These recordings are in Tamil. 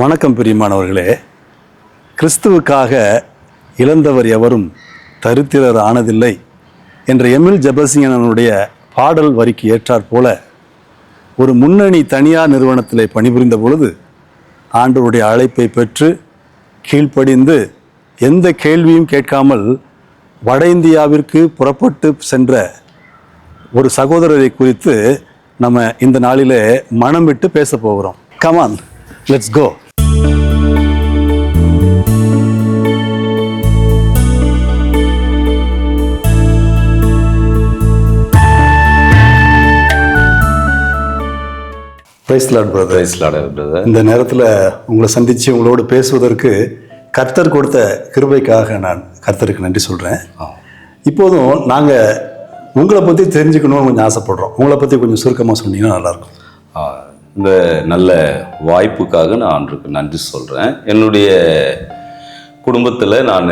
வணக்கம் பிரியமானவர்களே. கிறிஸ்துவுக்காக இழந்தவர் எவரும் தரித்திரர் ஆனதில்லை என்ற எமில் ஜபசிங்கனனுடைய பாடல் வரிக்கு ஏற்றாற் போல ஒரு முன்னணி தனியார் நிறுவனத்திலே பணிபுரிந்த பொழுது ஆண்டவருடைய அழைப்பை பெற்று கீழ்ப்படிந்து எந்த கேள்வியும் கேட்காமல் வட இந்தியாவிற்கு புறப்பட்டு சென்ற ஒரு சகோதரரை குறித்து நம்ம இந்த நாளிலே மனம் விட்டு பேச போகிறோம். கமான் லெட்ஸ் கோ இந்த நேரத்தில் உங்களை சந்தித்து உங்களோடு பேசுவதற்கு கர்த்தர் கொடுத்த கிருபைக்காக நான் கர்த்தருக்கு நன்றி சொல்கிறேன் இப்போதும் நாங்கள் உங்களை பற்றி தெரிஞ்சுக்கணும்னு கொஞ்சம் ஆசைப்படுறோம். உங்களை பற்றி கொஞ்சம் சுருக்கமாக சொன்னீங்கன்னா நல்லாயிருக்கும் இந்த நல்ல வாய்ப்புக்காக நான் ஆண்டுக்கு நன்றி சொல்கிறேன் என்னுடைய குடும்பத்தில் நான்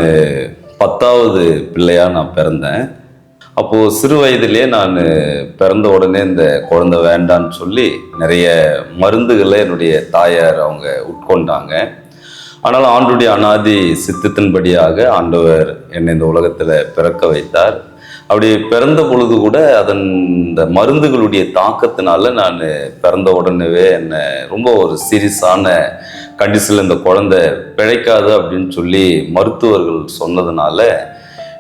பத்தாவது பிள்ளையாக நான் பிறந்தேன். அப்போது சிறு வயதிலே நான் பிறந்த உடனே இந்த குழந்தை வேண்டான்னு சொல்லி நிறைய மருந்துகளை என்னுடைய தாயார் அவங்க உட்கொண்டாங்க. ஆனால் ஆண்டுடைய அனாதி சித்தத்தின்படியாக ஆண்டவர் என்னை இந்த உலகத்தில் பிறக்க வைத்தார். அப்படி பிறந்த பொழுது கூட அதன் இந்த மருந்துகளுடைய தாக்கத்தினால நான் பிறந்த உடனேவே என்னை ரொம்ப ஒரு சீரியஸான கண்டிஷனில் இந்த குழந்தை பிழைக்காது அப்படின்னு சொல்லி மருத்துவர்கள் சொன்னதுனால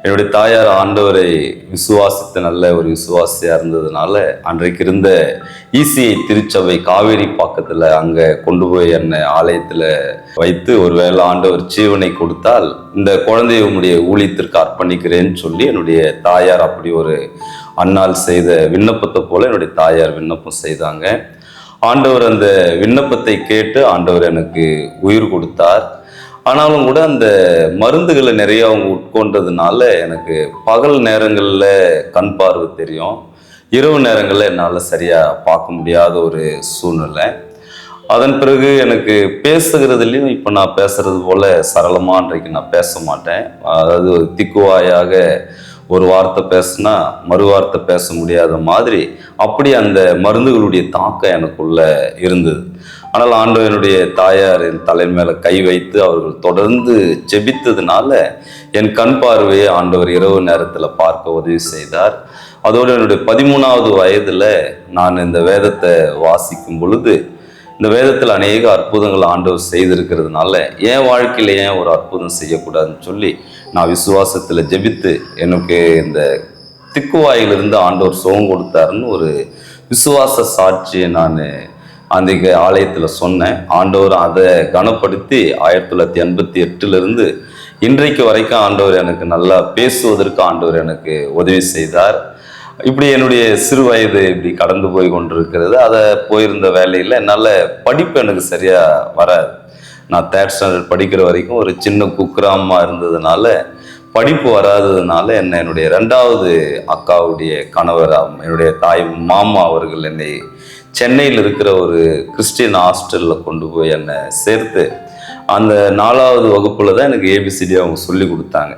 என்னுடைய தாயார் ஆண்டவரை விசுவாசித்த நல்ல ஒரு விசுவாசியாக இருந்ததுனால அன்றைக்கு இருந்த ஈசிஐ திருச்சபை காவேரி பாக்கத்தில் அங்கே கொண்டு போய் என்னை ஆலயத்தில் வைத்து ஒருவேளை ஆண்டவர் ஜீவனை கொடுத்தால் இந்த குழந்தைய உங்களுடைய ஊழியத்திற்கு அர்ப்பணிக்கிறேன்னு சொல்லி என்னுடைய தாயார் அப்படி ஒரு அன்னால் செய்த விண்ணப்பத்தை போல என்னுடைய தாயார் விண்ணப்பம் செய்தாங்க. ஆண்டவர் அந்த விண்ணப்பத்தை கேட்டு ஆண்டவர் எனக்கு உயிர் கொடுத்தார். ஆனாலும் கூட அந்த மருந்துகளை நிறைய அவங்க உட்கொண்டதுனால எனக்கு பகல் நேரங்களில் கண் பார்வை தெரியும். இரவு நேரங்களில் என்னால் சரியாக பார்க்க முடியாத ஒரு சூழ்நிலை. அதன் பிறகு எனக்கு பேசுகிறதுலையும் இப்போ நான் பேசுறது போல சரளமாக அன்றைக்கு நான் பேச மாட்டேன். அதாவது ஒரு திக்குவாயாக ஒரு வார்த்தை பேசுனா மறு வார்த்தை பேச முடியாத மாதிரி அப்படி அந்த மருந்துகளுடைய தாக்கம் எனக்குள்ள இருந்தது. ஆனால் ஆண்டவனுடைய தாயாரின் தலை மேல கை வைத்து அவர்கள் தொடர்ந்து செபித்ததுனால என் கண் பார்வையை ஆண்டவர் இரவு நேரத்தில் பார்க்க உதவி செய்தார். அதோடு என்னுடைய பதிமூணாவது வயதுல நான் இந்த வேதத்தை வாசிக்கும் பொழுது இந்த வேதத்தில் அநேக அற்புதங்கள் ஆண்டவர் செய்திருக்கிறதுனால என் வாழ்க்கையில ஏன் ஒரு அற்புதம் செய்யக்கூடாதுன்னு சொல்லி நான் விசுவாசத்தில் ஜெபித்து எனக்கு இந்த திக்குவாயிலிருந்து ஆண்டவர் சுகம் கொடுத்தாருன்னு ஒரு விசுவாச சாட்சியை நான் அன்றைக்கு ஆலயத்தில் சொன்னேன். ஆண்டவர் அதை கனப்படுத்தி ஆயிரத்தி தொள்ளாயிரத்தி எண்பத்தி எட்டுலேருந்து இன்றைக்கு வரைக்கும் ஆண்டவர் எனக்கு நல்லா பேசுவதற்கு ஆண்டவர் எனக்கு உதவி செய்தார். இப்படி என்னுடைய சிறு வயது இப்படி கடந்து போய் கொண்டிருக்கிறது. அதை போயிருந்த வேலையில் என்னால் படிப்பு எனக்கு சரியாக வராது. நான் தேர்ட் ஸ்டாண்டர்ட் படிக்கிற வரைக்கும் ஒரு சின்ன குக்கிராமமாக இருந்ததுனால படிப்பு வராததுனால என்னை என்னுடைய ரெண்டாவது அக்காவுடைய கணவர் என்னுடைய தாய் மாமா அவர்கள் என்னை சென்னையில் இருக்கிற ஒரு கிறிஸ்டியன் ஹாஸ்டலில் கொண்டு போய் என்னை சேர்த்து அந்த நாலாவது வகுப்பில் தான் எனக்கு ஏபிசிடி அவங்க சொல்லி கொடுத்தாங்க.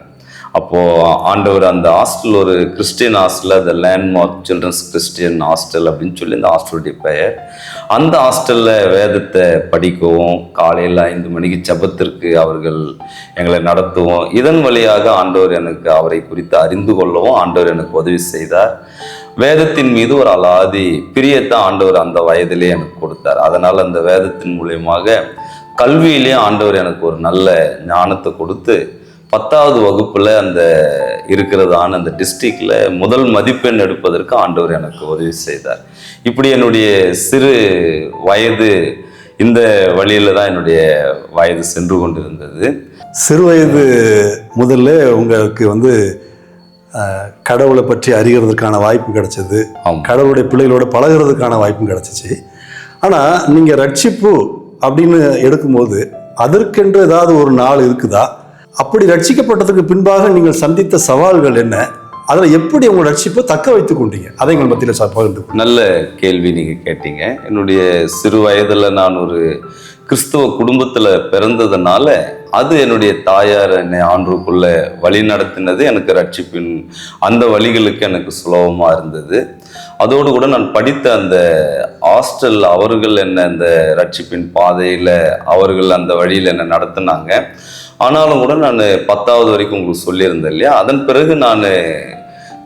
அப்போது ஆண்டவர் அந்த ஹாஸ்டல் ஒரு கிறிஸ்டியன் ஹாஸ்டல் அந்த லேண்ட்மார்க் சில்ட்ரன்ஸ் கிறிஸ்டியன் ஹாஸ்டல் அப்படின்னு சொல்லி அந்த ஹாஸ்டலுடைய பெயர். அந்த ஹாஸ்டலில் வேதத்தை படிக்கவும் காலையில் ஐந்து மணிக்கு ஜெபத்திற்கு அவர்கள் எங்களை நடத்துவோம். இதன் வழியாக ஆண்டவர் எனக்கு அவரை குறித்து அறிந்து கொள்ளவும் ஆண்டவர் எனக்கு உதவி செய்தார். வேதத்தின் மீது ஒரு அலாதி பிரியத்தை ஆண்டவர் அந்த வயதிலே எனக்கு கொடுத்தார். அதனால் அந்த வேதத்தின் மூலியமாக கல்வியிலே ஆண்டவர் எனக்கு ஒரு நல்ல ஞானத்தை கொடுத்து பத்தாவது வகுப்பில் அந்த இருக்கிறதான அந்த டிஸ்ட்ரிக்டில் முதல் மதிப்பெண் எடுப்பதற்கு ஆண்டவர் எனக்கு உதவி செய்தார். இப்படி என்னுடைய சிறு வயது இந்த வழியில் தான் என்னுடைய வயது சென்று கொண்டிருந்தது. சிறு வயது முதல்ல உங்களுக்கு வந்து கடவுளை பற்றி அறிகிறதுக்கான வாய்ப்பு கிடைச்சது. கடவுளுடைய பிள்ளைகளோட பழகுறதுக்கான வாய்ப்பும் கிடைச்சிச்சு. ஆனால் நீங்கள் ரட்சிப்பு அப்படின்னு எடுக்கும்போது அதற்கென்று ஏதாவது ஒரு நாள் இருக்குதா? அப்படி ரட்சிக்கப்பட்டதுக்கு பின்பாக நீங்கள் சந்தித்த சவால்கள் என்ன? அதில் எப்படி உங்கள் ரட்சிப்பை தக்க வைத்துக் கொண்டீங்க? அதை எங்கள் மத்தியில் பகிர்ந்து. நல்ல கேள்வி நீங்க கேட்டீங்க. என்னுடைய சிறு வயதுல நான் ஒரு கிறிஸ்தவ குடும்பத்துல பிறந்ததுனால அது என்னுடைய தாயார் என்னை ஆண்டுக்குள்ள வழி நடத்தினது எனக்கு ரட்சிப்பின் அந்த வழிகளுக்கு எனக்கு சுலபமாக இருந்தது. அதோடு கூட நான் படித்த அந்த ஹாஸ்டல் அவர்கள் என்ன அந்த ரட்சிப்பின் பாதையில் அவர்கள் அந்த வழியில் என்னை நடத்தினாங்க. ஆனாலும் கூட நான் பத்தாவது வரைக்கும் உங்களுக்கு சொல்லியிருந்தேன் இல்லையா? அதன் பிறகு நான்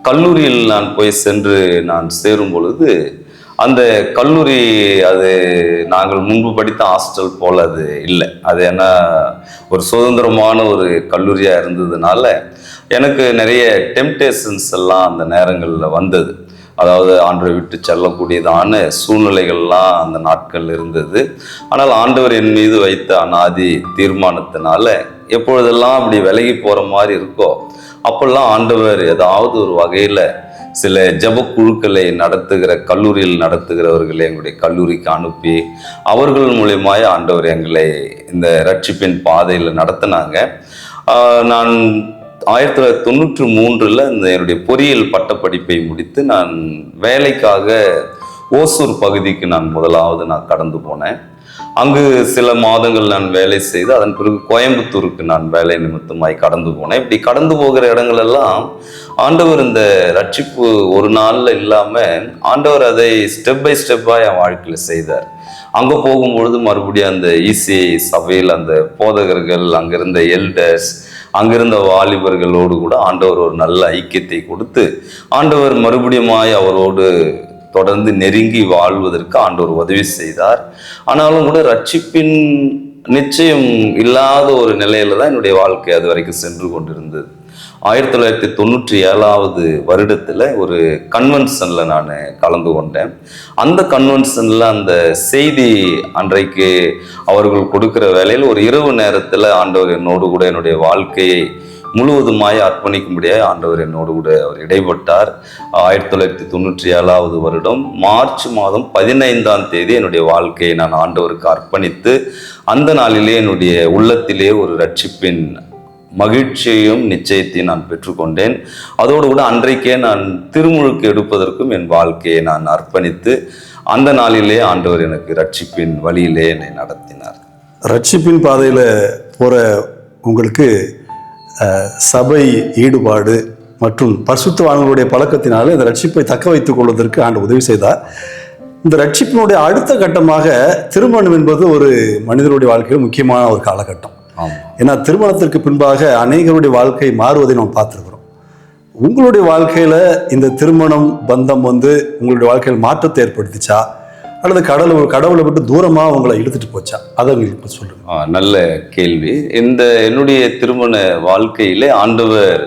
கல்லூரியில் நான் போய் சென்று நான் சேரும் பொழுது அந்த கல்லூரி அது நாங்கள் முன்பு படித்த ஹாஸ்டல் போல் அது இல்லை. அது என்ன ஒரு சுதந்திரமான ஒரு கல்லூரியாக இருந்ததுனால எனக்கு நிறைய டெம்டேஷன்ஸ் எல்லாம் அந்த நேரங்களில் வந்தது. அதாவது ஆண்டவரை விட்டு செல்லக்கூடியதான சூழ்நிலைகள்லாம் அந்த நாட்கள் இருந்தது. ஆனால் ஆண்டவர் என் மீது வைத்த அனாதி தீர்மானத்தினால எப்பொழுதெல்லாம் அப்படி விலகி போகிற மாதிரி இருக்கோ அப்போல்லாம் ஆண்டவர் ஏதாவது ஒரு வகையில் சில ஜெப குழுக்களை நடத்துகிற கல்லூரியில் நடத்துகிறவர்களை எங்களுடைய கல்லூரிக்கு அனுப்பி அவர்கள் மூலியமாக ஆண்டவர் எங்களை இந்த ரட்சிப்பின் பாதையில் நடத்தினாங்க. நான் ஆயிரத்தி தொள்ளாயிரத்தி தொண்ணூற்றி மூன்றில் இந்த என்னுடைய பொறியியல் பட்டப்படிப்பை முடித்து நான் வேலைக்காக ஓசூர் பகுதிக்கு நான் முதலாவது நான் கடந்து போனேன். அங்கு சில மாதங்கள் நான் வேலை செய்து அதன் பிறகு கோயம்புத்தூருக்கு நான் வேலை நிமித்தமாய் கடந்து போனேன். இப்படி கடந்து போகிற இடங்கள் எல்லாம் ஆண்டவர் இந்த ரட்சிப்பு ஒரு நாளில் இல்லாமல் ஆண்டவர் அதை ஸ்டெப் பை ஸ்டெப்பாக என் வாழ்க்கையில் செய்தார். அங்கே போகும்பொழுது மறுபடியும் அந்த இசிஐ சபையில் அந்த போதகர்கள் அங்கிருந்த எல்டர்ஸ் அங்கிருந்த வாலிபர்களோடு கூட ஆண்டவர் ஒரு நல்ல ஐக்கியத்தை கொடுத்து ஆண்டவர் மறுபடியுமாய் அவரோடு தொடர்ந்து நெருங்கி வாழ்வதற்கு ஆண்டவர் உதவி செய்தார். ஆனாலும் கூட ரட்சிப்பின் நிச்சயம் இல்லாத ஒரு நிலையில தான் என்னுடைய வாழ்க்கை அது வரைக்கும் சென்று கொண்டிருந்தது. ஆயிரத்தி தொள்ளாயிரத்தி தொண்ணூற்றி ஏழாவது வருடத்தில் ஒரு கன்வென்ஷனில் நான் கலந்து கொண்டேன். அந்த கன்வென்ஷனில் அந்த செய்தி அன்றைக்கு அவர்கள் கொடுக்குற வேலையில் ஒரு இரவு நேரத்தில் ஆண்டவர் என்னோடு கூட என்னுடைய வாழ்க்கையை முழுவதுமாய் அர்ப்பணிக்கும்படியாக ஆண்டவர் என்னோடு கூட அவர் இடைப்பட்டார். ஆயிரத்தி தொள்ளாயிரத்தி தொண்ணூற்றி ஏழாவது வருடம் மார்ச் மாதம் பதினைந்தாம் தேதி என்னுடைய வாழ்க்கையை நான் ஆண்டவருக்கு அர்ப்பணித்து அந்த நாளிலே என்னுடைய உள்ளத்திலே ஒரு ரட்சிப்பின் மகிழ்ச்சியையும் நிச்சயத்தையும் நான் பெற்றுக்கொண்டேன். அதோடு கூட அன்றைக்கே நான் திருமுழுக்கு எடுப்பதற்கும் என் வாழ்க்கையை நான் அர்ப்பணித்து அந்த நாளிலே ஆண்டவர் எனக்கு ரட்சிப்பின் வழியிலே என்னை நடத்தினார். ரட்சிப்பின் பாதையில் போகிற உங்களுக்கு சபை ஈடுபாடு மற்றும் பரிசுத்தவான்களுடைய பழக்கத்தினால இந்த ரட்சிப்பை தக்க வைத்துக் கொள்வதற்கு ஆண்டு உதவி செய்தார். இந்த ரட்சிப்பினுடைய அடுத்த கட்டமாக திருமணம் என்பது ஒரு மனிதனுடைய வாழ்க்கையில் முக்கியமான ஒரு காலகட்டம். ஏன்னா திருமணத்திற்கு பின்பாக அநேகருடைய வாழ்க்கை மாறுவதை நாம் பார்த்துருக்குறோம். உங்களுடைய வாழ்க்கையில இந்த திருமணம் பந்தம் வந்து உங்களுடைய வாழ்க்கையில் மாற்றத்தை ஏற்படுத்திச்சா? அல்லது கடவுளை கடவுளை விட்டு தூரமாக உங்களை எடுத்துட்டு போச்சா? அதை இப்போ சொல்லுங்க. நல்ல கேள்வி. இந்த என்னுடைய திருமண வாழ்க்கையிலே ஆண்டவர்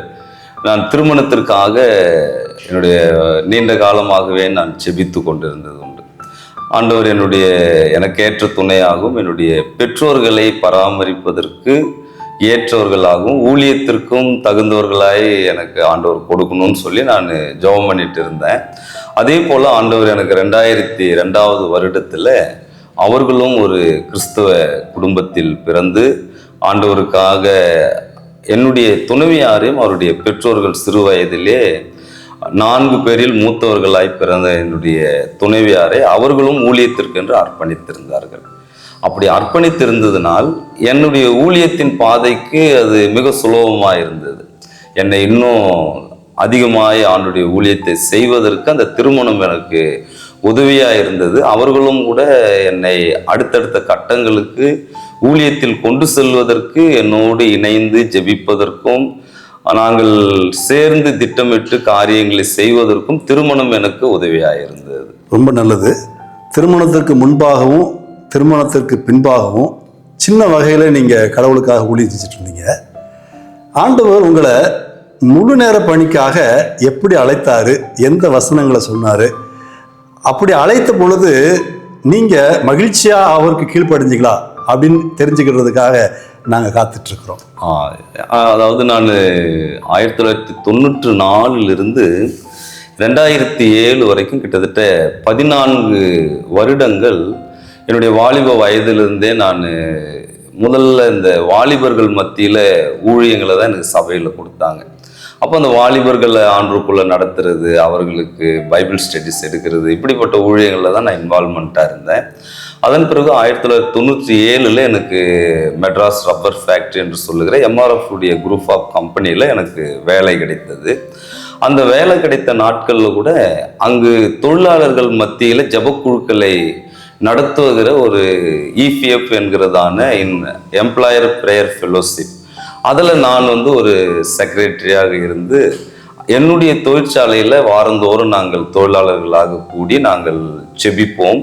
நான் திருமணத்திற்காக என்னுடைய நீண்ட காலமாகவே நான் செபித்து கொண்டிருந்தது உண்டு. ஆண்டவர் என்னுடைய எனக்கு ஏற்ற துணையாகவும் என்னுடைய பெற்றோர்களை பராமரிப்பதற்கு ஏற்றவர்களாகவும் ஊழியத்திற்கும் தகுந்தவர்களாய் எனக்கு ஆண்டவர் கொடுக்கணும்னு சொல்லி நான் ஜெபம் பண்ணிட்டு இருந்தேன். அதே போல் ஆண்டவர் எனக்கு ரெண்டாயிரத்தி ரெண்டாவது வருடத்தில் அவர்களும் ஒரு கிறிஸ்தவ குடும்பத்தில் பிறந்து ஆண்டவருக்காக என்னுடைய துணைவியாரையும் அவருடைய பெற்றோர்கள் சிறு வயதிலே நான்கு பேரில் மூத்தவர்களாய் பிறந்த என்னுடைய துணைவியாரை அவர்களும் ஊழியத்திற்கென்று அர்ப்பணித்திருந்தார்கள். அப்படி அர்ப்பணித்திருந்ததினால் என்னுடைய ஊழியத்தின் பாதைக்கு அது மிக சுலபமாக இருந்தது என்னை இன்னும் அதிகமாய் ஆண்டுடைய ஊழியத்தை செய்வதற்கு அந்த திருமணம் எனக்கு உதவியாக இருந்தது. அவர்களும் கூட என்னை அடுத்தடுத்த கட்டங்களுக்கு ஊழியத்தில் கொண்டு செல்வதற்கு என்னோடு இணைந்து ஜெபிப்பதற்கும் நாங்கள் சேர்ந்து திட்டமிட்டு காரியங்களை செய்வதற்கும் திருமணம் எனக்கு உதவியாக இருந்தது. ரொம்ப நல்லது. திருமணத்திற்கு முன்பாகவும் திருமணத்திற்கு பின்பாகவும் சின்ன வகையில் நீங்கள் கடவுளுக்காக ஊழியம் செஞ்சுட்டு இருந்தீங்க. ஆண்டவர் உங்களை முழு நேர பணிக்காக எப்படி அழைத்தார்? எந்த வசனங்களை சொன்னார்? அப்படி அழைத்த பொழுது நீங்கள் மகிழ்ச்சியாக அவருக்கு கீழ்ப்படைஞ்சிக்கலாம் அப்படின்னு தெரிஞ்சுக்கிறதுக்காக நாங்கள் காத்துட்ருக்குறோம். அதாவது நான் ஆயிரத்தி தொள்ளாயிரத்தி தொண்ணூற்று நாலிலிருந்து ரெண்டாயிரத்தி ஏழு வரைக்கும் கிட்டத்தட்ட பதினான்கு வருடங்கள் என்னுடைய வாலிப வயதிலிருந்தே நான் முதல்ல இந்த வாலிபர்கள் மத்தியில் ஊழியங்களை தான் எனக்கு சபையில் கொடுத்தாங்க. அப்போ அந்த வாலிபர்களை ஆண்டுக்குள்ளே நடத்துறது அவர்களுக்கு பைபிள் ஸ்டடிஸ் எடுக்கிறது இப்படிப்பட்ட ஊழியங்களில் தான் நான் இன்வால்மெண்ட்டாக இருந்தேன். அதன் பிறகு ஆயிரத்தி தொள்ளாயிரத்தி தொண்ணூற்றி ஏழில் எனக்கு மெட்ராஸ் ரப்பர் ஃபேக்ட்ரி என்று சொல்லுகிற எம்ஆர்எஃப் உடைய குரூப் ஆஃப் கம்பெனியில் எனக்கு வேலை கிடைத்தது. அந்த வேலை கிடைத்த நாட்களில் கூட அங்கு தொழிலாளர்கள் மத்தியில் ஜபக்குழுக்களை நடத்துகிற ஒரு இபிஎஃப் என்கிறதான இன் எம்ப்ளாயர் ப்ரேயர் ஃபெலோஷிப் அதில் நான் வந்து ஒரு செக்ரட்டரியாக இருந்து என்னுடைய தொழிற்சாலையில் வாரந்தோறும் நாங்கள் தொழிலாளர்களாக கூடி நாங்கள் செபிப்போம்.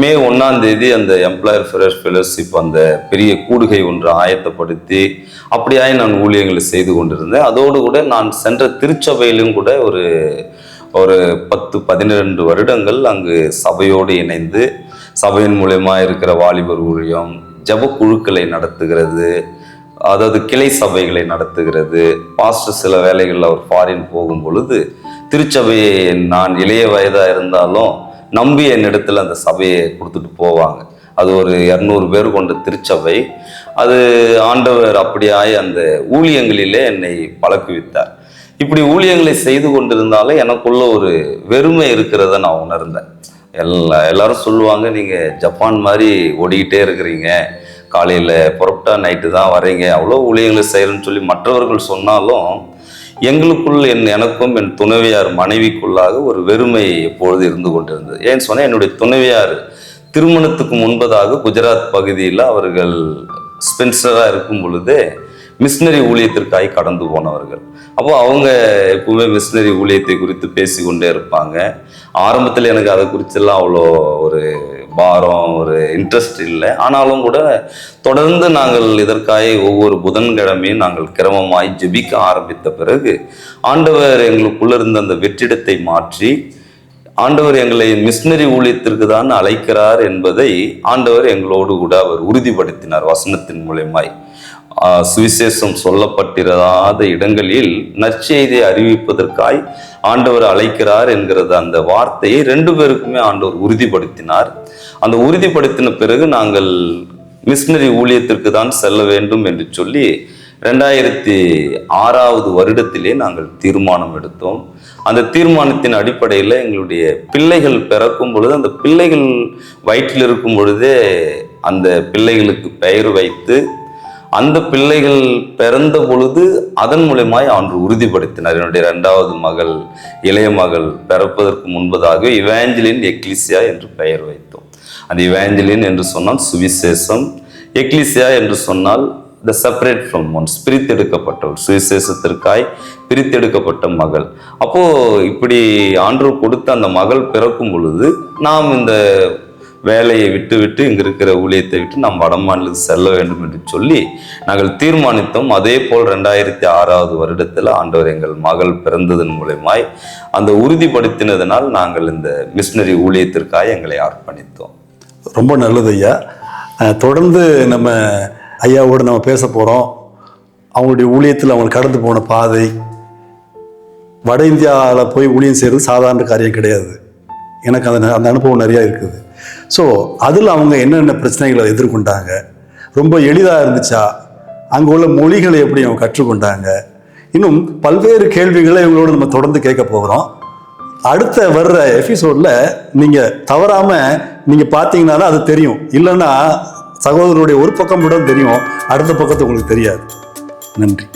மே ஒன்றாம் தேதி அந்த எம்ப்ளாயர் ஃபெரஸ் ஃபெலோஷிப் அந்த பெரிய கூடுகை ஒன்று ஆயத்தப்படுத்தி அப்படியாய் நான் ஊழியங்களை செய்து கொண்டிருந்தேன். அதோடு கூட நான் சென்ற திருச்சபையிலும் கூட ஒரு ஒரு பத்து பதினிரெண்டு வருடங்கள் அங்கு சபையோடு இணைந்து சபையின் மூலயமா இருக்கிற வாலிபர் ஊழியம் ஜப குழுக்களை நடத்துகிறது. அதாவது கிளை சபைகளை நடத்துகிறது. பாஸ்டர் சில வேலைகளில் அவர் ஃபாரின் போகும் பொழுது திருச்சபையை நான் இளைய வயதாக இருந்தாலும் நம்பி என்னிடத்துல அந்த சபையை கொடுத்துட்டு போவாங்க. அது ஒரு இரநூறு பேர் கொண்ட திருச்சபை. அது ஆண்டவர் அப்படியாய் அந்த ஊழியங்களிலே என்னை பழக்குவித்தார். இப்படி ஊழியங்களை செய்து கொண்டிருந்தாலும் எனக்குள்ள ஒரு வெறுமை இருக்கிறத நான் உணர்ந்தேன். எல்லா எல்லாரும் சொல்லுவாங்க நீங்கள் ஜப்பான் மாதிரி ஓடிக்கிட்டே இருக்கிறீங்க. காலையில் புறப்பட்டா நைட்டு தான் வரீங்க அவ்வளோ ஊழியங்களை செய்கிறேன்னு சொல்லி மற்றவர்கள் சொன்னாலும் எங்களுக்குள் என் எனக்கும் என் துணைவியார் மனைவிக்குள்ளாக ஒரு வெறுமை எப்பொழுது இருந்து கொண்டிருந்தது. ஏன்னு சொன்னால் என்னுடைய துணைவியார் திருமணத்துக்கு முன்பதாக குஜராத் பகுதியில் அவர்கள் ஸ்பென்சராக இருக்கும் பொழுதே மிஷினரி ஊழியத்திற்காக கடந்து போனவர்கள். அப்போ அவங்க எப்பவுமே மிஷினரி ஊழியத்தை குறித்து பேசிக்கொண்டே இருப்பாங்க. ஆரம்பத்தில் எனக்கு அதை குறிச்செல்லாம் அவ்வளோ ஒரு பாரம் ஒரு இன்ட்ரெஸ்ட் இல்லை. ஆனாலும் கூட தொடர்ந்து நாங்கள் இதற்காக ஒவ்வொரு புதன்கிழமையும் நாங்கள் கிரமமாய் ஜெபிக்க ஆரம்பித்த பிறகு ஆண்டவர் எங்களுக்குள்ள இருந்த அந்த வெற்றிடத்தை மாற்றி ஆண்டவர் எங்களை மிஷினரி ஊழியத்திற்கு தான் அழைக்கிறார் என்பதை ஆண்டவர் எங்களோடு கூட அவர் உறுதிப்படுத்தினார் வசனத்தின் மூலயமாய் சுவிசேஷம் சொல்லப்பட்டிராத இடங்களில் நற்செய்தியை அறிவிப்பதற்காய் ஆண்டவர் அழைக்கிறார் என்கிறது அந்த வார்த்தையை ரெண்டு பேருக்குமே ஆண்டவர் உறுதிப்படுத்தினார். அந்த உறுதிப்படுத்தின பிறகு நாங்கள் மிஷினரி ஊழியத்திற்கு தான் செல்ல வேண்டும் என்று சொல்லி ரெண்டாயிரத்தி ஆறாவது வருடத்திலே நாங்கள் தீர்மானம் எடுத்தோம். அந்த தீர்மானத்தின் அடிப்படையில் எங்களுடைய பிள்ளைகள் பிறக்கும் பொழுது அந்த பிள்ளைகள் வயிற்றில் இருக்கும் பொழுதே அந்த பிள்ளைகளுக்கு பெயர் வைத்து அந்த பிள்ளைகள் பிறந்த பொழுது அதன் மூலமாய் ஆண்டு உறுதிப்படுத்தினார். என்னுடைய இரண்டாவது மகள் இளைய மகள் பிறப்பதற்கு முன்பதாக இவாஞ்சலின் எக்லிசியா என்று பெயர் வைத்தோம். அந்த இவாஞ்சலின் என்று சொன்னால் சுவிசேஷம் எக்லிசியா என்று சொன்னால் த செப்பரேட் ஃப்ரம் ஒன்ஸ் பிரித்தெடுக்கப்பட்டவள் சுவிசேஷத்திற்காய் பிரித்தெடுக்கப்பட்ட மகள். அப்போது இப்படி ஆண்டு கொடுத்த அந்த மகள் பிறக்கும் பொழுது நாம் இந்த வேலையை விட்டுவிட்டு இங்கே இருக்கிற ஊழியத்தை விட்டு நாம் வட மாநிலத்துக்கு செல்ல வேண்டும் என்று சொல்லி நாங்கள் தீர்மானித்தோம். அதே போல் ரெண்டாயிரத்தி ஆறாவது வருடத்தில் ஆண்டவர் எங்கள் மகள் பிறந்ததன் மூலமாய் அந்த உறுதிப்படுத்தினதனால் நாங்கள் இந்த மிஷினரி ஊழியத்திற்காக எங்களை அர்ப்பணித்தோம். ரொம்ப நல்லது ஐயா. தொடர்ந்து நம்ம ஐயாவோடு நம்ம பேச போகிறோம் அவங்களுடைய ஊழியத்தில் அவங்க கடந்து போன பாதை வட இந்தியாவில் போய் ஊழியம் செய்கிறது சாதாரண காரியம் கிடையாது. எனக்கு அந்த அந்த அனுபவம் நிறையா இருக்குது. ஸோ அதில் அவங்க என்னென்ன பிரச்சனைகளை எதிர்கொண்டாங்க? ரொம்ப எளிதாக இருந்துச்சா? அங்கே உள்ள மொழிகளை எப்படி அவங்க கற்றுக்கொண்டாங்க? இன்னும் பல்வேறு கேள்விகளை இவங்களோட நம்ம தொடர்ந்து கேட்க போகிறோம். அடுத்த வர்ற எபிசோடில் நீங்கள் தவறாமல் நீங்கள் பார்த்தீங்கன்னா தான் அது தெரியும். இல்லைன்னா சகோதரருடைய ஒரு பக்கம் மட்டும் தெரியும். அடுத்த பக்கத்து உங்களுக்கு தெரியாது. நன்றி.